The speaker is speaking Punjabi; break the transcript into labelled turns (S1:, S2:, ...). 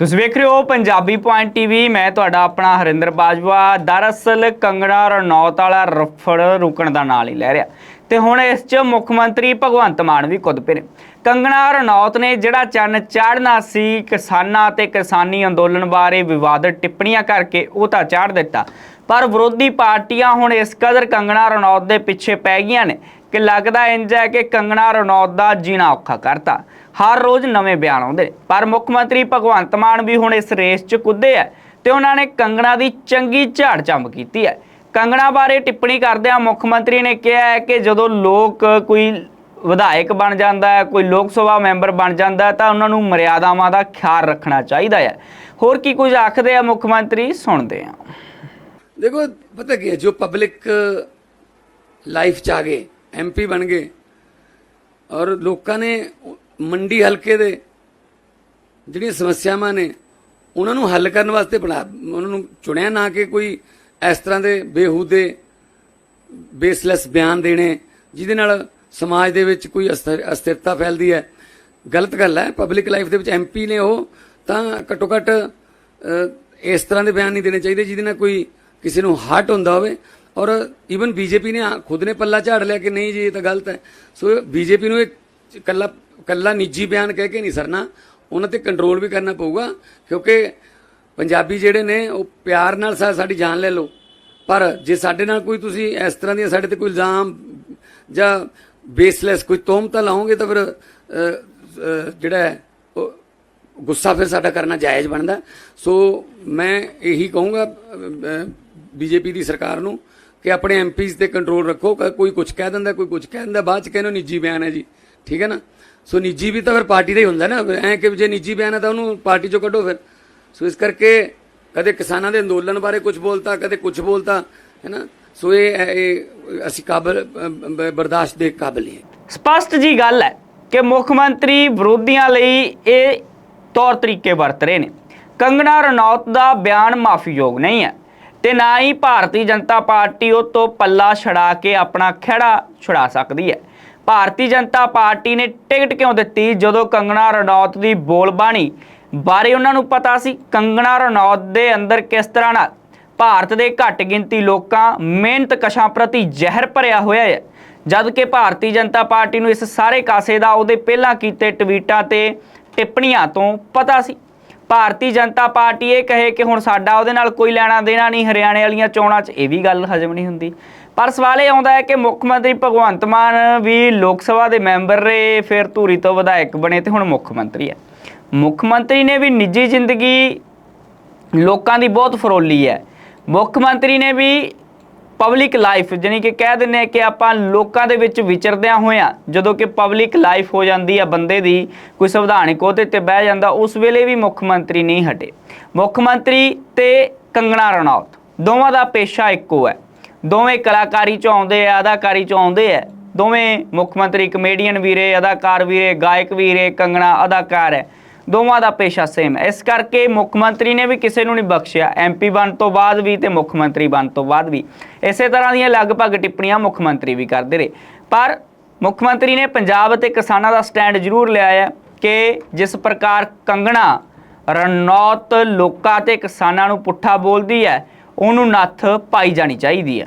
S1: ਤੁਸੀਂ ਵੇਖ ਰਹੇ ਹੋ ਪੰਜਾਬੀ ਪੁਆਇੰਟ ਟੀਵੀ ਮੈਂ ਤੁਹਾਡਾ ਆਪਣਾ ਹਰਿੰਦਰ ਬਾਜਵਾ। ਦਰਅਸਲ ਕੰਗਣਾ ਰਣੌਤ ਵਾਲਾ ਰਫੜ ਰੁਕਣ ਦਾ ਨਾਂ ਨਹੀਂ ਲੈ ਰਿਹਾ। ਤੇ ਹੁਣ ਇਸ 'ਚ ਮੁੱਖ ਮੰਤਰੀ ਭਗਵੰਤ ਮਾਨ ਵੀ ਕੁੱਦ ਪਏ ਨੇ। ਕੰਗਣਾ ਰਣੌਤ ਨੇ ਜਿਹੜਾ ਚੰਨ ਚਾੜਨਾ ਸੀ, ਕਿਸਾਨਾਂ ਤੇ ਕਿਸਾਨੀ ਅੰਦੋਲਨ ਬਾਰੇ ਵਿਵਾਦਤ ਟਿੱਪਣੀਆਂ ਕਰਕੇ ਉਹ ਤਾਂ ਚਾੜ ਦਿੱਤਾ। ਪਰ ਵਿਰੋਧੀ ਪਾਰਟੀਆਂ ਹੁਣ ਇਸ ਕਦਰ ਕੰਗਣਾ ਰਣੌਤ ਦੇ ਪਿੱਛੇ ਪੈ ਗਈਆਂ ਨੇ ਕਿ ਲੱਗਦਾ ਇੰਜ ਹੈ ਕਿ ਕੰਗਣਾ ਰਣੌਤ ਦਾ ਜੀਣਾ ਔਖਾ ਕਰਤਾ। ਹਰ ਰੋਜ਼ ਨਵੇਂ ਬਿਆਨ ਆਉਂਦੇ ਨੇ। ਪਰ ਮੁੱਖ ਮੰਤਰੀ ਭਗਵੰਤ ਮਾਨ ਵੀ ਹੁਣ ਇਸ ਰੇਸ 'ਚ ਕੁੱਦੇ ਆ ਤੇ ਉਹਨਾਂ ਨੇ ਕੰਗਣਾ ਦੀ ਚੰਗੀ ਝਾੜ ਚੰਬ ਕੀਤੀ ਹੈ ਕੰਗਣਾ ਬਾਰੇ ਟਿੱਪਣੀ ਕਰਦਿਆਂ ਮੁੱਖ ਮੰਤਰੀ ਨੇ ਕਿਹਾ ਹੈ ਕਿ ਜਦੋਂ ਲੋਕ ਕੋਈ ਵਿਧਾਇਕ ਬਣ ਜਾਂਦਾ ਹੈ, ਕੋਈ ਲੋਕ ਸਭਾ ਮੈਂਬਰ ਬਣ ਜਾਂਦਾ ਤਾਂ ਉਹਨਾਂ ਨੂੰ ਮਰਿਆਦਾਵਾਂ ਦਾ ਖਿਆਲ ਰੱਖਣਾ ਚਾਹੀਦਾ ਹੈ। ਹੋਰ ਕੀ ਕੁਝ ਆਖਦੇ ਆ ਮੁੱਖ ਮੰਤਰੀ? ਸੁਣਦੇ ਆ
S2: ਦੇਖੋ, ਪਤਾ ਕੀ ਹੈ, ਜੋ ਪਬਲਿਕ ਲਾਈਫ ਚ ਆ ਗਏ ਐਮਪੀ ਬਣ ਗਏ ਔਰ ਲੋਕਾਂ ਨੇ ਮੰਡੀ ਹਲਕੇ ਦੇ ਜਿਹੜੀਆਂ ਸਮੱਸਿਆਵਾਂ ਨੇ, ਉਹਨਾਂ ਨੂੰ ਹੱਲ ਕਰਨ ਵਾਸਤੇ ਬਣਾ, ਉਹਨਾਂ ਨੂੰ ਚੁਣਿਆ ਨਾ ਕਿ ਕੋਈ ਇਸ ਤਰ੍ਹਾਂ ਦੇ ਬੇਹੂਦੇ, ਬੇਸਲੈਸ ਬਿਆਨ ਦੇਣੇ, ਜਿਹਦੇ ਨਾਲ ਸਮਾਜ ਦੇ ਵਿੱਚ ਕੋਈ ਅਸਥਿਰ- ਅਸਥਿਰਤਾ ਫੈਲਦੀ ਹੈ। ਗਲਤ ਗੱਲ ਹੈ ਪਬਲਿਕ ਲਾਈਫ ਦੇ ਵਿੱਚ ਐਮਪੀ ਨੇ ਉਹ ਤਾਂ ਘੱਟੋ ਘੱਟ ਇਸ ਤਰ੍ਹਾਂ ਦੇ ਬਿਆਨ ਨਹੀਂ ਦੇਣੇ ਚਾਹੀਦੇ, ਜਿਹਦੇ ਨਾਲ ਕੋਈ ਕਿਸੇ ਨੂੰ ਹਰਟ ਹੁੰਦਾ ਹੋਵੇ। ਔਰ ਈਵਨ ਬੀਜੇਪੀ ਨੇ ਖੁਦ ਨੇ ਪੱਲਾ ਝਾੜ ਲਿਆ ਕਿ ਨਹੀਂ ਜੀ, ਇਹ ਤਾਂ ਗਲਤ ਹੈ। ਸੋ ਬੀਜੇਪੀ ਨੂੰ ਇਹ ਕੱਲਾ ਕੱਲਾ ਨਿੱਜੀ ਬਿਆਨ ਕਹਿ ਕੇ ਨਹੀਂ ਸਰਨਾ, ਉਹਨਾਂ ਤੇ ਕੰਟਰੋਲ ਵੀ ਕਰਨਾ ਪਊਗਾ, ਕਿਉਂਕਿ ਪੰਜਾਬੀ ਜਿਹੜੇ ਨੇ, ਉਹ ਪਿਆਰ ਨਾਲ ਸਾਡੀ ਜਾਨ ਲੈ ਲਓ। ਪਰ ਜੇ ਸਾਡੇ ਨਾਲ ਕੋਈ ਤੁਸੀਂ ਇਸ ਤਰ੍ਹਾਂ ਦੀਆਂ ਸਾਡੇ ਤੇ ਕੋਈ ਇਲਜ਼ਾਮ ਜਾਂ ਬੇਸਲੈਸ ਕੋਈ ਤੋਹਮਤਾਂ ਲਾਓਗੇ ਤਾਂ ਫਿਰ ਜਿਹੜਾ ਹੈ, ਉਹ ਗੁੱਸਾ ਫਿਰ ਸਾਡਾ ਕਰਨਾ ਜਾਇਜ਼ ਬਣਦਾ। ਸੋ ਮੈਂ ਇਹੀ ਕਹੂੰਗਾ ਬੀਜੇਪੀ ਦੀ ਸਰਕਾਰ ਨੂੰ ਕਿ ਆਪਣੇ ਐਮਪੀਜ਼ ਤੇ ਕੰਟਰੋਲ ਰੱਖੋ ਕੋਈ ਕੁਝ ਕਹਿ ਦਿੰਦਾ, ਕੋਈ ਕੁਝ ਕਹਿ ਦਿੰਦਾ, ਬਾਅਦ ਚ ਕਹਿੰਦੇ ਨਿੱਜੀ ਬਿਆਨ ਹੈ ਜੀ। ਠੀਕ ਹੈ ਨਾ? ਸੋ ਨਿੱਜੀ ਵੀ ਤਾਂ ਫਿਰ ਪਾਰਟੀ ਦਾ ਹੀ ਹੁੰਦਾ ਨਾ। ਐ ਕਿ ਜੇ ਨਿੱਜੀ ਬਿਆਨ ਹੈ ਤਾਂ ਉਹਨੂੰ ਪਾਰਟੀ ਚੋਂ ਕੱਢੋ ਫਿਰ। ਸੋ ਇਸ ਕਰਕੇ ਕਦੇ ਕਿਸਾਨਾਂ ਦੇ ਅੰਦੋਲਨ ਬਾਰੇ ਕੁਝ ਬੋਲਤਾ, ਕਦੇ ਕੁਝ ਬੋਲਤਾ, ਹੈ ਨਾ? ਸੋ ਇਹ ਇਹ ਅਸੀਂ ਕਾਬਲ ਬਰਦਾਸ਼ਤ ਦੇ ਕਾਬਲ ਨਹੀਂ
S1: ਸਪਸ਼ਟ ਜੀ ਗੱਲ ਹੈ ਕਿ ਮੁੱਖ ਮੰਤਰੀ ਵਿਰੋਧੀਆਂ ਲਈ ਇਹ ਤੌਰ ਤਰੀਕੇ ਵਰਤ ਰਹੇ ਨੇ। ਕੰਗਣਾ ਰਣੌਤ ਦਾ ਬਿਆਨ ਮਾਫੀਯੋਗ ਨਹੀਂ ਹੈ ਤੇ ਨਾ ਹੀ ਭਾਰਤੀ ਜਨਤਾ ਪਾਰਟੀ ਉਹ ਤੋਂ ਪੱਲਾ ਛੜਾ ਕੇ ਆਪਣਾ ਖਿਹੜਾ ਛੁਡਾ ਸਕਦੀ ਹੈ। ਭਾਰਤੀ ਜਨਤਾ ਪਾਰਟੀ ਨੇ ਟਿਕਟ ਕਿਉਂ ਦਿੱਤੀ? ਜਦੋਂ ਕੰਗਣਾ ਰਣੌਤ ਦੀ ਬੋਲਬਾਣੀ ਬਾਰੇ ਉਹਨਾਂ ਨੂੰ ਪਤਾ ਸੀ, ਕੰਗਣਾ ਰਣੌਤ ਦੇ ਅੰਦਰ ਕਿਸ ਤਰ੍ਹਾਂ ਨਾਲ? ਭਾਰਤ ਦੇ ਘੱਟ ਗਿਣਤੀ ਲੋਕਾਂ ਮਿਹਨਤ ਕਸ਼ਾਂ ਪ੍ਰਤੀ ਜ਼ਹਿਰ ਭਰਿਆ ਹੋਇਆ ਹੈ। ਜਦ ਕਿ ਭਾਰਤੀ ਜਨਤਾ ਪਾਰਟੀ ਨੂੰ ਇਸ ਸਾਰੇ ਕਾਸੇ ਦਾ ਉਹਦੇ ਪਹਿਲਾਂ ਕੀਤੇ ਟਵੀਟਾਂ ਤੇ ਟਿੱਪਣੀਆਂ ਤੋਂ ਪਤਾ ਸੀ। ਭਾਰਤੀ ਜਨਤਾ ਪਾਰਟੀ ਇਹ ਕਹੇ ਕਿ ਹੁਣ ਸਾਡਾ ਉਹਦੇ ਨਾਲ ਕੋਈ ਲੈਣਾ ਦੇਣਾ ਨਹੀਂ, ਹਰਿਆਣੇ ਵਾਲੀਆਂ ਚੋਣਾਂ 'ਚ ਇਹ ਵੀ ਗੱਲ ਹਜਮ ਨਹੀਂ ਹੁੰਦੀ। ਪਰ ਸਵਾਲ ਇਹ ਆਉਂਦਾ ਹੈ ਕਿ ਮੁੱਖ ਮੰਤਰੀ ਭਗਵੰਤ ਮਾਨ ਵੀ ਲੋਕ ਸਭਾ ਦੇ ਮੈਂਬਰ ਰਹੇ, ਫਿਰ ਧੂਰੀ ਤੋਂ ਵਿਧਾਇਕ ਬਣੇ ਤੇ ਹੁਣ ਮੁੱਖ ਮੰਤਰੀ ਹੈ। ਮੁੱਖ ਮੰਤਰੀ ਨੇ ਵੀ ਨਿੱਜੀ ਜ਼ਿੰਦਗੀ ਲੋਕਾਂ ਦੀ ਬਹੁਤ ਫਰੋਲੀ ਹੈ। ਮੁੱਖ ਮੰਤਰੀ ਨੇ ਵੀ ਪਬਲਿਕ ਲਾਈਫ ਜਾਣੀ ਕਿ ਕਹਿ ਦਿੰਦੇ ਆ ਕਿ ਆਪਾਂ ਲੋਕਾਂ ਦੇ ਵਿੱਚ ਵਿਚਰਦਿਆਂ ਹੋਇਆਂ ਜਦੋਂ ਕਿ ਪਬਲਿਕ ਲਾਈਫ ਹੋ ਜਾਂਦੀ ਆ ਬੰਦੇ ਦੀ, ਕੋਈ ਸੰਵਿਧਾਨਿਕ ਉਹਦੇ ਤੇ ਬਹਿ ਜਾਂਦਾ, ਉਸ ਵੇਲੇ ਵੀ ਮੁੱਖ ਮੰਤਰੀ ਨਹੀਂ ਹਟੇ। ਮੁੱਖ ਮੰਤਰੀ ਤੇ ਕੰਗਣਾ ਰਣੌਤ, ਦੋਵਾਂ ਦਾ ਪੇਸ਼ਾ ਇੱਕੋ ਹੈ। ਦੋਵੇਂ ਕਲਾਕਾਰੀ ਚੋਂ ਆਉਂਦੇ ਆ, ਅਦਾਕਾਰੀ ਚੋਂ ਆਉਂਦੇ ਆ। ਦੋਵੇਂ ਮੁੱਖ ਮੰਤਰੀ ਕਮੇਡੀਅਨ ਵੀਰੇ, ਅਦਾਕਾਰ ਵੀਰੇ, ਗਾਇਕ ਵੀਰੇ, ਕੰਗਣਾ ਅਦਾਕਾਰ ਹੈ। ਦੋਵਾਂ ਦਾ ਪੇਸ਼ਾ ਸੇਮ ਇਸ ਕਰਕੇ ਮੁੱਖ ਮੰਤਰੀ ਨੇ ਵੀ ਕਿਸੇ ਨੂੰ ਨਹੀਂ ਬਖਸ਼ਿਆ। ਐਮਪੀ ਬਣ ਤੋਂ ਬਾਅਦ ਵੀ ਤੇ ਮੁੱਖ ਮੰਤਰੀ ਬਣ ਤੋਂ ਬਾਅਦ ਵੀ। ਇਸੇ ਤਰ੍ਹਾਂ ਦੀਆਂ ਲਗਭਗ ਟਿੱਪਣੀਆਂ ਮੁੱਖ ਮੰਤਰੀ ਵੀ ਕਰਦੇ ਰਹੇ। ਪਰ ਮੁੱਖ ਮੰਤਰੀ ਨੇ ਪੰਜਾਬ ਅਤੇ ਕਿਸਾਨਾਂ ਦਾ ਸਟੈਂਡ ਜ਼ਰੂਰ ਲਿਆ ਹੈ ਕਿ ਜਿਸ ਪ੍ਰਕਾਰ ਕੰਗਣਾ ਰਣੌਤ ਲੋਕਾਂ ਤੇ ਕਿਸਾਨਾਂ ਨੂੰ ਪੁੱਠਾ ਬੋਲਦੀ ਹੈ, ਉਹਨੂੰ ਨੱਥ ਪਾਈ ਜਾਣੀ ਚਾਹੀਦੀ ਹੈ।